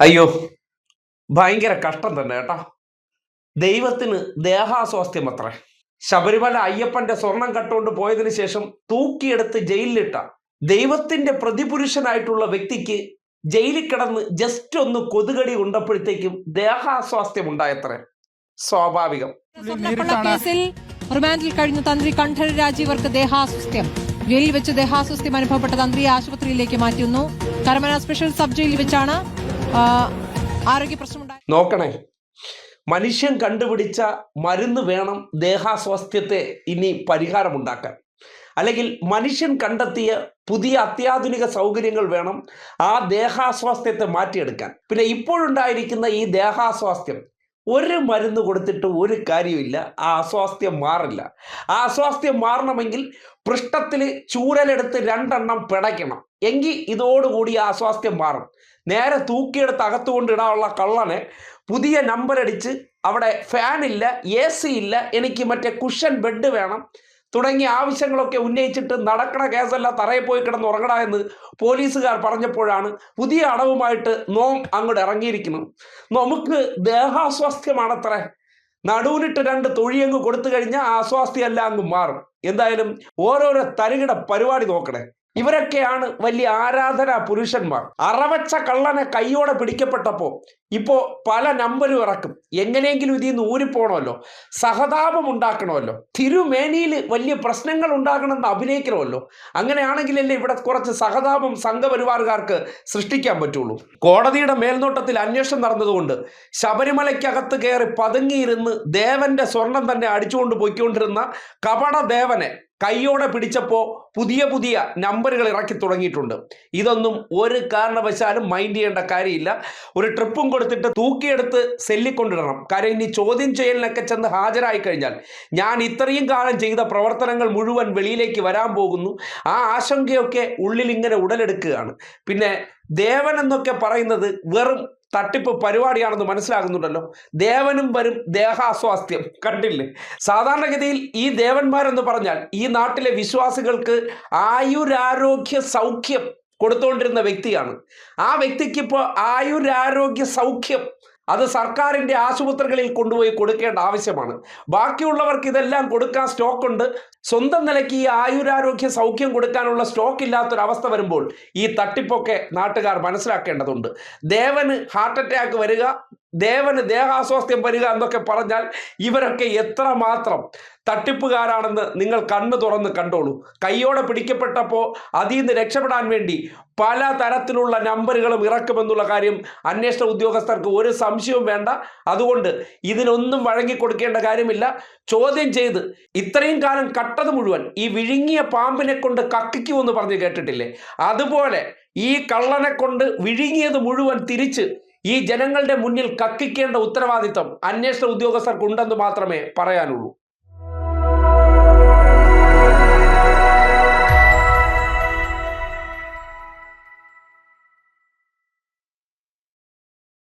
അയ്യോ ഭയങ്കര കഷ്ടം തന്നെ കേട്ടോ. ദൈവത്തിന് ദേഹാസ്വാസ്ഥ്യം അത്രേ. ശബരിമല അയ്യപ്പന്റെ സ്വർണം കട്ടുകൊണ്ട് പോയതിന് ശേഷം തൂക്കിയെടുത്ത് ജയിലിലിട്ട ദൈവത്തിന്റെ പ്രതിപുരുഷനായിട്ടുള്ള വ്യക്തിക്ക് ജയിലിൽ കിടന്ന് ജസ്റ്റ് ഒന്ന് കൊതുകടി ഉണ്ടപ്പോഴത്തേക്കും ദേഹാസ്വാസ്ഥ്യം ഉണ്ടായത്രേ. സ്വാഭാവികം. കഴിഞ്ഞ തന്ത്രി കണ്ഠര രാജീവർക്ക് ദേഹാസ്വാസ്ഥ്യം. ജയിലിൽ വെച്ച് ദേഹാസ്വാസ്ഥ്യം അനുഭവപ്പെട്ട തന്ത്രിയെ ആശുപത്രിയിലേക്ക് മാറ്റുന്നു. കരമന സ്പെഷ്യൽ സബ് ജയിലിൽ വെച്ചാണ് ആരോഗ്യ പ്രശ്നമുണ്ടായത് നോക്കണേ. മനുഷ്യൻ കണ്ടുപിടിച്ച മരുന്ന് വേണം ദേഹാസ്വാസ്ഥ്യത്തെ ഇനി പരിഹാരമുണ്ടാക്കാൻ. അല്ലെങ്കിൽ മനുഷ്യൻ കണ്ടെത്തിയ പുതിയ അത്യാധുനിക സൗകര്യങ്ങൾ വേണം ആ ദേഹാസ്വാസ്ഥ്യത്തെ മാറ്റിയെടുക്കാൻ. പിന്നെ ഇപ്പോഴുണ്ടായിരിക്കുന്ന ഈ ദേഹാസ്വാസ്ഥ്യം ഒരു മരുന്ന് കൊടുത്തിട്ട് ഒരു കാര്യമില്ല ആ അസ്വാസ്ഥ്യം മാറില്ല. ആ അസ്വാസ്ഥ്യം മാറണമെങ്കിൽ പൃഷ്ഠത്തിൽ ചൂരലെടുത്ത് രണ്ടെണ്ണം പിടയ്ക്കണം. എങ്കിൽ ഇതോടുകൂടി ആ അസ്വാസ്ഥ്യം മാറും. നേരെ തൂക്കിയെടുത്ത് അകത്തുകൊണ്ട് ഇടാനുള്ള കള്ളനെ പുതിയ നമ്പർ അടിച്ച് അവിടെ ഫാനില്ല എ സി ഇല്ല എനിക്ക് മറ്റേ കുഷൻ ബെഡ് വേണം. തുടങ്ങിയ ആവശ്യങ്ങളൊക്കെ ഉന്നയിച്ചിട്ട് നടക്കണ കേസല്ല തറയിൽ പോയി കിടന്ന് ഉറങ്ങട എന്ന് പോലീസുകാർ പറഞ്ഞപ്പോഴാണ് പുതിയ അടവുമായിട്ട് നോം അങ്ങോട്ട് ഇറങ്ങിയിരിക്കുന്നത്. നമുക്ക് ദേഹാസ്വാസ്ഥ്യമാണത്രേ. നടുവിനിട്ട് രണ്ട് തൊഴിയങ്ങ് കൊടുത്തു കഴിഞ്ഞാൽ ആ അസ്വാസ്ഥ്യം എല്ലാം അങ്ങ് മാറും. എന്തായാലും ഓരോരോ തരികിട പരിപാടി നോക്കണേ. ഇവരൊക്കെയാണ് വലിയ ആരാധന പുരുഷന്മാർ. അറവച്ച കള്ളനെ കൈയോടെ പിടിക്കപ്പെട്ടപ്പോ ഇപ്പോ പല നമ്പരും ഇറക്കും. എങ്ങനെയെങ്കിലും ഇതിൽ നിന്ന് ഊരിപ്പോണമല്ലോ സഹതാപം ഉണ്ടാക്കണമല്ലോ. തിരുമേനിയിൽ വലിയ പ്രശ്നങ്ങൾ ഉണ്ടാകണമെന്ന് അഭിനയിക്കണമല്ലോ. അങ്ങനെയാണെങ്കിലല്ലേ ഇവിടെ കുറച്ച് സഹതാപം സംഘപരിവാറുകാർക്ക് സൃഷ്ടിക്കാൻ പറ്റുള്ളൂ. കോടതിയുടെ മേൽനോട്ടത്തിൽ അന്വേഷണം നടന്നതുകൊണ്ട് ശബരിമലയ്ക്കകത്ത് കയറി പതുങ്ങിയിരുന്ന് ദേവന്റെ സ്വർണം തന്നെ അടിച്ചുകൊണ്ട് പോയിക്കൊണ്ടിരുന്ന കപട ദേവനെ കൈയോടെ പിടിച്ചപ്പോൾ പുതിയ പുതിയ നമ്പറുകൾ ഇറക്കി തുടങ്ങിയിട്ടുണ്ട്. ഇതൊന്നും ഒരു കാരണവശാലും മൈൻഡ് ചെയ്യേണ്ട കാര്യമില്ല. ഒരു ട്രിപ്പും കൊടുത്തിട്ട് തൂക്കിയെടുത്ത് സെല്ലിക്കൊണ്ടിടണം. കാര്യം ഇനി ചോദ്യം ചെയ്യലിനൊക്കെ ചെന്ന് ഹാജരായി കഴിഞ്ഞാൽ ഞാൻ ഇത്രയും കാലം ചെയ്ത പ്രവർത്തനങ്ങൾ മുഴുവൻ വെളിയിലേക്ക് വരാൻ പോകുന്നു. ആ ആശങ്കയൊക്കെ ഉള്ളിൽ ഇങ്ങനെ ഉടലെടുക്കുകയാണ്. പിന്നെ ദേവൻ എന്നൊക്കെ പറയുന്നത് വെറും തട്ടിപ്പ് പരിപാടിയാണെന്ന് മനസ്സിലാകുന്നുണ്ടല്ലോ. ദേവനും വരും ദേഹാസ്വാസ്ഥ്യം. കണ്ടില്ലേ? സാധാരണഗതിയിൽ ഈ ദേവന്മാരെന്ന് പറഞ്ഞാൽ ഈ നാട്ടിലെ വിശ്വാസികൾക്ക് ആയുരാരോഗ്യ സൗഖ്യം കൊടുത്തുകൊണ്ടിരുന്ന വ്യക്തിയാണ്. ആ വ്യക്തിക്ക് ഇപ്പോൾ ആയുരാരോഗ്യ സൗഖ്യം അത് സർക്കാരിന്റെ ആശുപത്രികളിൽ കൊണ്ടുപോയി കൊടുക്കേണ്ട ആവശ്യമാണ്. ബാക്കിയുള്ളവർക്ക് ഇതെല്ലാം കൊടുക്കാൻ സ്റ്റോക്ക് ഉണ്ട് സ്വന്തം നിലയ്ക്ക് ഈ ആയുരാരോഗ്യ സൗഖ്യം കൊടുക്കാനുള്ള സ്റ്റോക്ക് ഇല്ലാത്തൊരവസ്ഥ വരുമ്പോൾ ഈ തട്ടിപ്പൊക്കെ നാട്ടുകാർ മനസ്സിലാക്കേണ്ടതുണ്ട്. ദേവന് ഹാർട്ട് അറ്റാക്ക് വരിക ദേവന് ദേഹാസ്വാസ്ഥ്യം വരിക എന്നൊക്കെ പറഞ്ഞാൽ ഇവരൊക്കെ എത്ര മാത്രം തട്ടിപ്പുകാരാണെന്ന് നിങ്ങൾ കണ്ണു തുറന്ന് കണ്ടോളൂ. കൈയോടെ പിടിക്കപ്പെട്ടപ്പോൾ അതിൽ നിന്ന് രക്ഷപ്പെടാൻ വേണ്ടി പല തരത്തിലുള്ള നമ്പറുകളും ഇറക്കുമെന്നുള്ള കാര്യം അന്വേഷണ ഉദ്യോഗസ്ഥർക്ക് ഒരു സംശയവും വേണ്ട. അതുകൊണ്ട് ഇതിനൊന്നും വഴങ്ങിക്കൊടുക്കേണ്ട കാര്യമില്ല. ചോദ്യം ചെയ്ത് ഇത്രയും കാലം കട്ടത് മുഴുവൻ ഈ വിഴുങ്ങിയ പാമ്പിനെ കൊണ്ട് കക്കിക്കുമെന്ന് പറഞ്ഞ് കേട്ടിട്ടില്ലേ? അതുപോലെ ഈ കള്ളനെ കൊണ്ട് വിഴുങ്ങിയത് മുഴുവൻ തിരിച്ച് ഈ ജനങ്ങളുടെ മുന്നിൽ കക്കിക്കേണ്ട ഉത്തരവാദിത്തം അന്വേഷണ ഉദ്യോഗസ്ഥർക്കുണ്ടെന്ന് മാത്രമേ പറയാനുള്ളൂ.